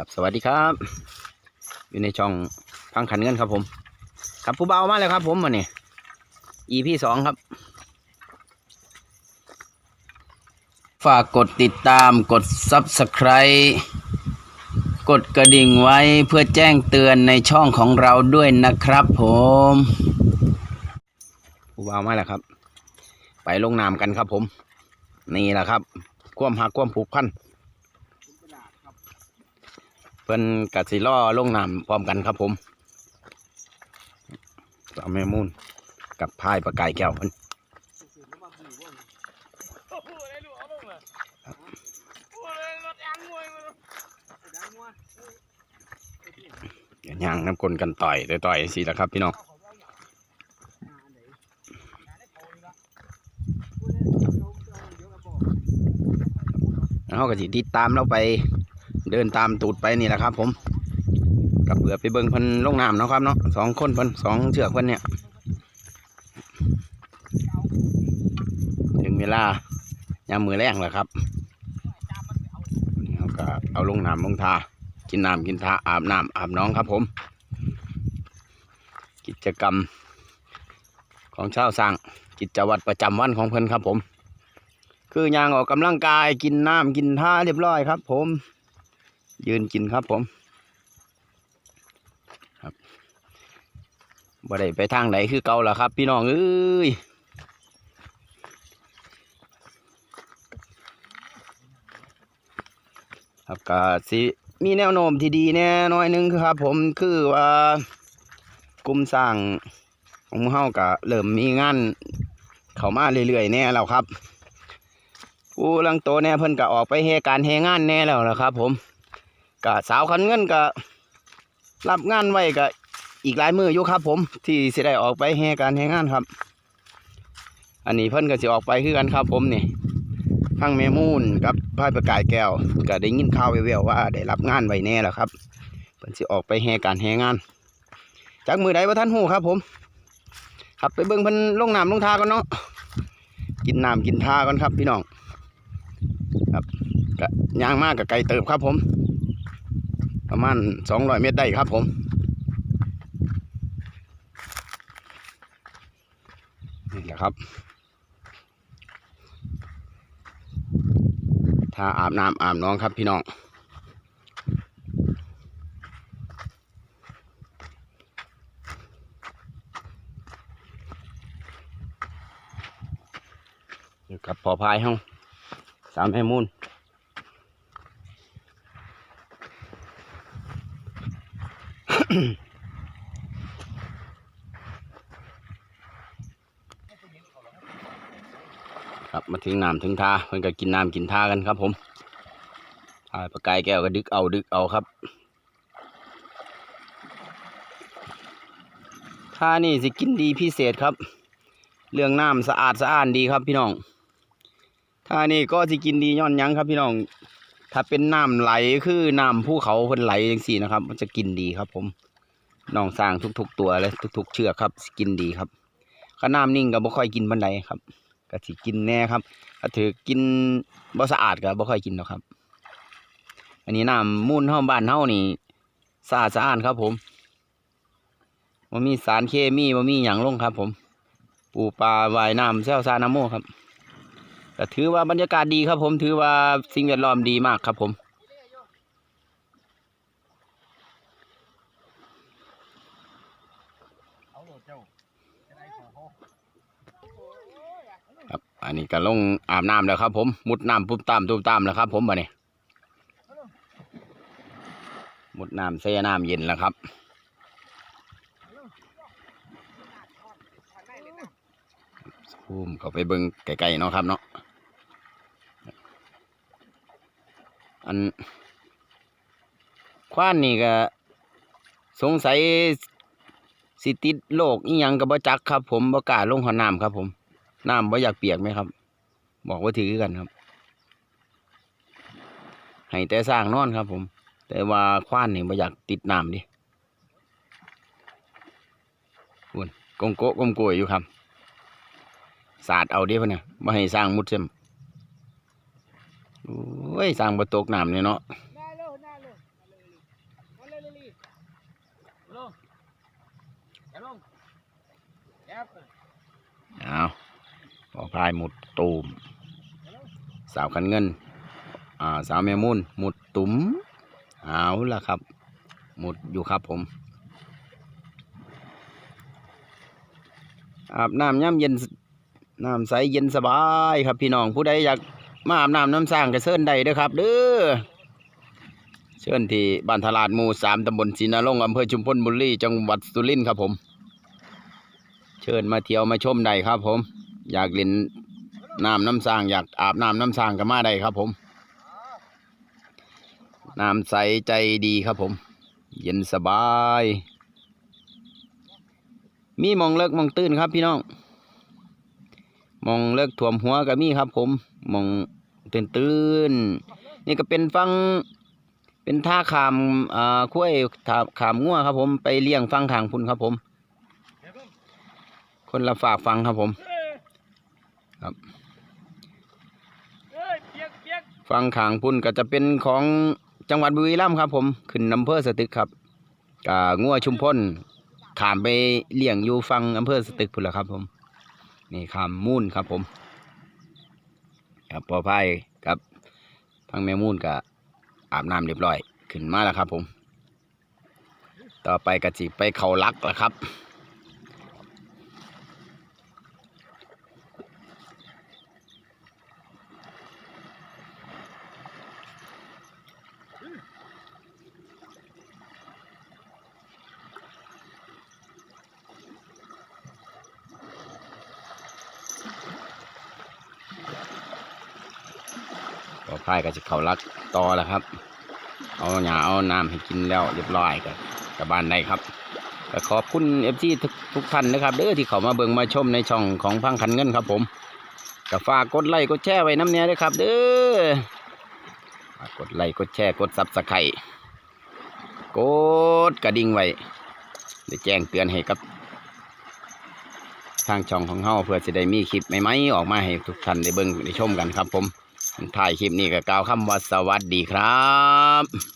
ครับสวัสดีครับ อยู่ในช่องพังขันเงินครับผม ครับผู้เบามาแล้วครับ ผมมาเนี่ย EP สองครับ ฝากกดติดตามกด Subscribe กดกระดิ่งไว้เพื่อแจ้งเตือนในช่องของเราด้วยนะครับผมผู้เบามาแล้วครับ ไปลงน้ำกันครับผม นี่แหละครับ ความหักความผูกพัน เพิ่นกัดสิล่อลงน้ำพร้อมกันครับผมเอาแม่มูนกับพายปลากายแก้วเพิ่นย่างน้ำกลนกันต่อยต่อยสิละครับพี่น้องแล้วเขาก็สิติดตามเราไป เดินตามตูดไปนี่แหละครับ ผมกับเผื่อไปเบิงเพิ่นลงน้ำเนาะครับเนาะสองคนเพิ่นสองเชือกเพิ่นเนี่ยถึงเวลายามมือแรงแล้วครับเขาก็เอาลงน้ำลงทากินน้ำกินทาอาบน้ำอาบน้องครับผม กิจกรรมของชาวสร้างกิจวัตรประจำวันของเพิ่นครับผม คือยางออกกำลังกายกินน้ำกินท่าเรียบร้อยครับ ผม ยืนกินครับผมครับบ่ได้ไปทางไหนคือเก่าแล้วครับ พี่น้องเอ้ยครับก็สิมีแนวโน้มที่ดีแน่น้อยหนึงคือครับ ผมคือว่ากลุ่มสร้างของเฮาก็เริ่มมีงานเข้ามาเรื่อยๆแน่แล้วครับผู้ลังโตแน่เพิ่นก็ออกไปเฮการเฮงานแน่แล้วนะครับ ผม ก็สาวคันเงินก็รับงานไว้ก็อีกหลายมืออยู่ครับ ผมที่สิได้ออกไปแห่การแห่งานครับ อันนี้เพิ่นก็สิออกไปคือกันครับ ผมนี่พังแม่มูนกับพายประกายแก้วก็ได้ยินข่าวแว่วๆว่าได้รับงานไว้แน่แล้วครับเพิ่นสิออกไปแห่การแห่งาน จากมือใดว่าท่านหูครับ ผมขับไปเบิ่งเพิ่นลงน้ำลงทาก่อนเนาะกินน้ำกินทาก่อนครับ พี่น้องครับก็ย่างมากกับไก่เติบครับผม ประมาณสองร้อยเมตรได้ครับผมนี่แหละครับ ถ้าอาบน้ำอาบน้องครับพี่น้องอยู่กับพอพายห้องสามให้มูล ครับมาถึงน้ำถึงท่าเพิ่อนก็กินน้ำกินท่ากันครับ ผมปลากายแก้วก็ดึกเอาดึกเอาครับท่านี่สิกินดีพิเศษครับ เรื่องน้ำสะอาดสะอ้านดีครับพี่น้องท่านี่ก็สิกินดีย้อนยังครับพี่น้อง ถ้าเป็นน้ำไหลคือน้ำภูเขาเพิ่นไหลจังสี่นะครับ มันจะกินดีครับ ผมน้องสร้างทุก ๆ ตัวเลยทุก ๆ เชือกครับกินดีครับข้าน้ำนิ่งก็บ่ค่อยกินบันไดครับก็สิกินแน่ครับถ้าถือกินบ่สะอาดก็บ่ค่อยกินหรอกครับ อันนี้น้ำมูลเฮาบ้านเฮานี่สะอาดสะอ้านครับ ผมบ่มีสารเคมีบ่มีหยังลงครับ ผม ปูปลาวายน้ำแซวซานาโมครับ ก็ถือว่าบรรยากาศดีครับ ผมถือว่าสิ่งแวดล้อมดีมากครับ ผมครับอันนี้ก็ลงอาบน้ำแล้วครับ ผมมุดน้ำปุ๊บตามปุ๊บตามแล้วครับ ผมบ่เนี่ยมุดน้ำเสียน้ำเย็นแล้วครับซูมเข้าไปเบิ่งไกลๆเนาะครับเนาะ อันควานนี่ก็สงสัยสิติดโรคอีหยังกับบ่จักครับ ผมบ่กล้าลงหัวน้ำครับ ผมน้ำบ่อยากเปียกไหมครับ บอกว่าถือกันครับ ให้แต่สร้างนอนครับ ผม แต่ว่าควานนี่บ่อยากติดน้ำดิคุนกงโกะกงโกยอยู่ครับศาสาดเอาเด้พะเนี่ยมาให้สร้างมุดเส้มโอ้ เว้ยสร้างประตกน้ำเนี่ยเนาะเอาพอพายหมุดตูม สาวขันเงิน อ่า สาวเมมุนหมุดตุ๋มเอาละครับ หมุดอยู่ครับผม อาบน้ำย่ำเย็นน้ำใสเย็นสบายครับพี่น้องผู้ใดอยาก มาอาบน้ำน้ำสร้างก็เชิญได้เด้อครับเด้อเชิญที่บ้านทลาดหมู่สามตำบลศรีนรงค์อำเภอชุมพลบุรีจังหวัดสุรินทร์ครับผม เชิญมาเที่ยวมาชมได้ครับผม อยากเล่นน้ำน้ำสร้างอยากอาบน้ำน้ำสร้างก็มาได้ครับผมน้ำใสใจดีครับผม เย็นสบาย มีมองเลิกมองตื้นครับพี่น้องมองเลิกถ่วมหัวก็มีครับผมมอง ตื้นตื้นนี่ก็เป็นฟังเป็นท่าขามอ่าคุ้ยท่าขามงัวครับผมไปเลี้ยงฟังขางพุ่นครับผม คนละฝากฟังครับผมครับฟังขางพุ่นก็จะเป็นของจังหวัดบุรีรัมย์ครับ ผมขึ้นอำเภอสตึกครับกางัวชุมพลขามไปเลี้ยงอยู่ฟังอำเภอสตึกพุ่นละครับ ผมนี่ขามมูนครับผม ครับพอพายครับพังแมมูนก็อาบน้ำเรียบร้อย ขึ้นมาแล้วครับผม ต่อไปกะจิไปเขาลักแล้วครับ ปอพายก็จะเขาลักต่อแล้วครับ เอาหยาเอาน้ำให้กินแล้วเรียบร้อยก็กลับบ้านได้ครับก็ขอบคุณเอฟซีทุกทุกท่านนะครับเด้อที่เขามาเบิ่งมาชมในช่องของพังคันเงินครับ ผมก็ฝากกดไลค์กดแชร์ไว้น้ำเนี้ยด้วยครับ เด้อกกดไลค์กดแชร์กดซับสไครต์กดกระดิ่งไว้ได้แจ้งเตือนให้กับ ทางช่องของเฮาเพื่อจะได้มีคลิปใหม่ๆออกมาให้ทุกท่านได้เบิ่งได้ชมกันครับผม ถ่ายคลิปนี้ก็กล่าวคำว่าสวัสดีครับ